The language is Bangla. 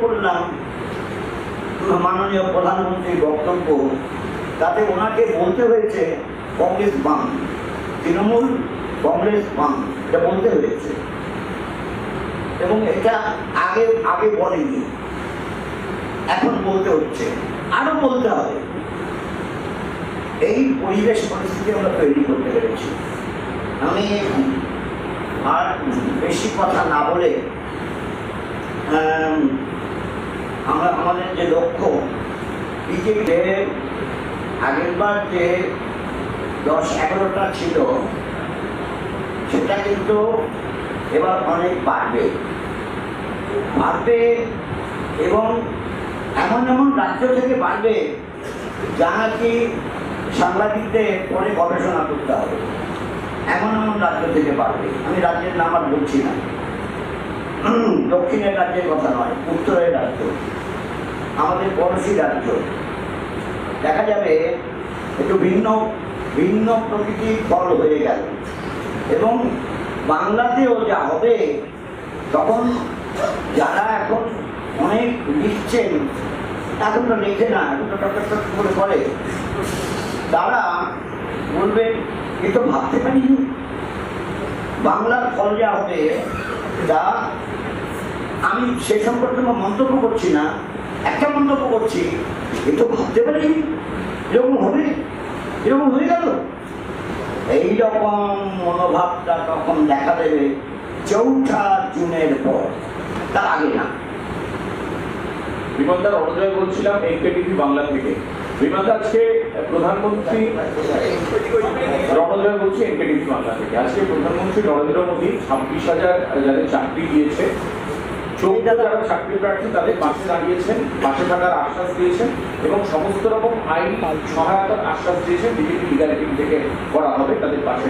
করলাম। মাননীয় প্রধানমন্ত্রীর বক্তব্য তাতে ওনাকে বলতে হয়েছে কংগ্রেস বাম তৃণমূল কংগ্রেস বাম এটা বলতে হয়েছে। এবং এটা আগে আগে বলেনি। এখন বলতে হচ্ছে আরও বলতে হবে। এই পরিবেশ পরিস্থিতি আমরা তৈরি করতে পেরেছি। আমি আর বেশি কথা না বলে আম, আমরা আমাদের যে লক্ষ্য বিজেপিতে আগেরবার যে দশ এগারোটা ছিল, সেটা কিন্তু এবার অনেক বাড়বে। বাড়বে এবং এমন এমন রাজ্য থেকে বাড়বে যা নাকি সাংবাদিকদের পরে গবেষণা করতে হবে। এমন এমন রাজ্য থেকে বাড়বে। আমি রাজ্যের নাম আর বলছি না। দক্ষিণের রাজ্যের কথা নয়, উত্তরের রাজ্য। আমাদের পড়োশি রাজ্য দেখা যাবে একটু ভিন্ন ভিন্ন প্রকৃতির ফল হয়ে গেল। এবং বাংলাতেও যা হবে, তখন যারা এখন অনেক লিখছেন এখন তো লেখে না এখন তো টক করে করে তারা বলবেন, এ তো ভাবতে পারিনি। বাংলার ফল যা হবে, তা আমি সে সম্পর্কে মন্তব্য করছি না। একটা মন্তব্য করছি। এ ভাবতে পারি এরকম হবে? এরকম হয়ে গেল? এইরকম মনোভাবটা তখন দেখা দেবে? চৌঠা জুনের পর। তার আগে না। বিমলদা রণজয় বলছিলাম এনকেটিভি বাংলা থেকে। বিমলদা আজকে প্রধানমন্ত্রী রণজয় বলছি এনকেটিভি বাংলা থেকে। আজকে প্রধানমন্ত্রী নরেন্দ্র মোদী ছাব্বিশ হাজার যাদের চাকরি দিয়েছে চৌদ্দ যারা চাকরি প্রার্থী, তাদের পাশে দাঁড়িয়েছেন, পাশে থাকার আশ্বাস দিয়েছেন এবং সমস্ত রকম আইন সহায়তার আশ্বাস দিয়েছেন বিজেপি লিগাল থেকে করা হবে, তাদের পাশে